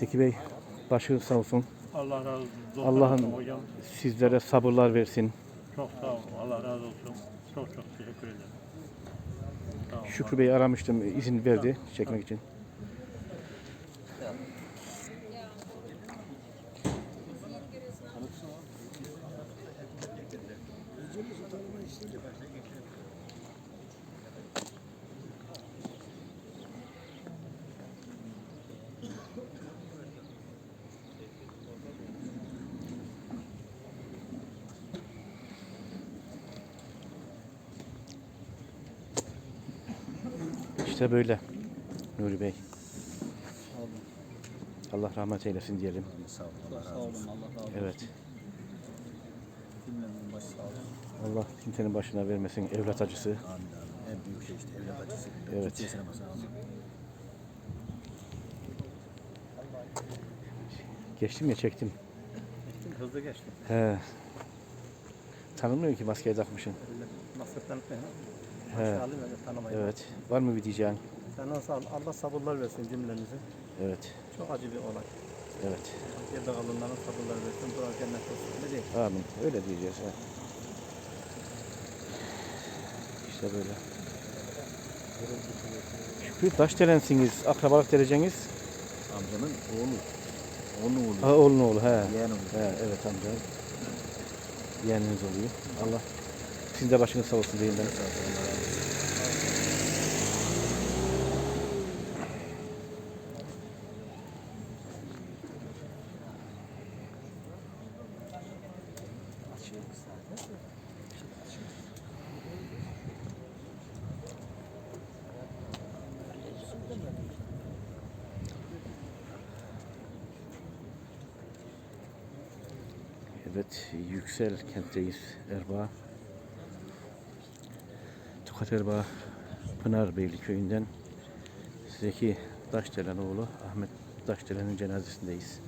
Zeki Bey başı sağ olsun. Allah razı olsun. Allah'ın hocam sizlere sabırlar versin. çok sağ olun. Allah razı olsun. Çok çok teşekkür ederim. Olun. Şükrü Bey'i aramıştım izin verdi çekmek için. İşte böyle Nuri Bey. Allah rahmet eylesin diyelim. Sağ olun. Sağ olun. Allah razı olsun. Evet. Allah kimsenin başına vermesin evlat acısı. Amin. En büyük şey işte evlat acısı. Evet. Geçtim ya çektim. Hızlı geçti. He. Tanınmıyor ki maskeyi takmışsın. Nasıl tanıtmayın. He. Alayım öyle tanımayın. Evet. Var mı bir diyeceğin? Sen nasıl al? Allah sabırlar versin cümlemize. Evet. Çok acı bir olay. Evet. Yerde kalınların sabırlar versin. Dua cennet olsun. Ne diyeyim? Amin. Öyle diyeceğiz. He. İşte böyle. Şükrü Taşdelen'siniz. Akrabalık dereceniz. Amcamın oğlu. Onun oğlu. Ha, oğlun oğlu. He. Yeğen oğlu. He, evet amca. Yeğeniniz oluyor. Allah sizin de başınız sağ olsun diyeyim ben. Sağ olsun. Evet, Yüksel kentteyiz. Erbaa. Tokat Erbaa Pınarbeyli köyünden Zeki Daşdelen oğlu Ahmet Daşdelen'in cenazesindeyiz.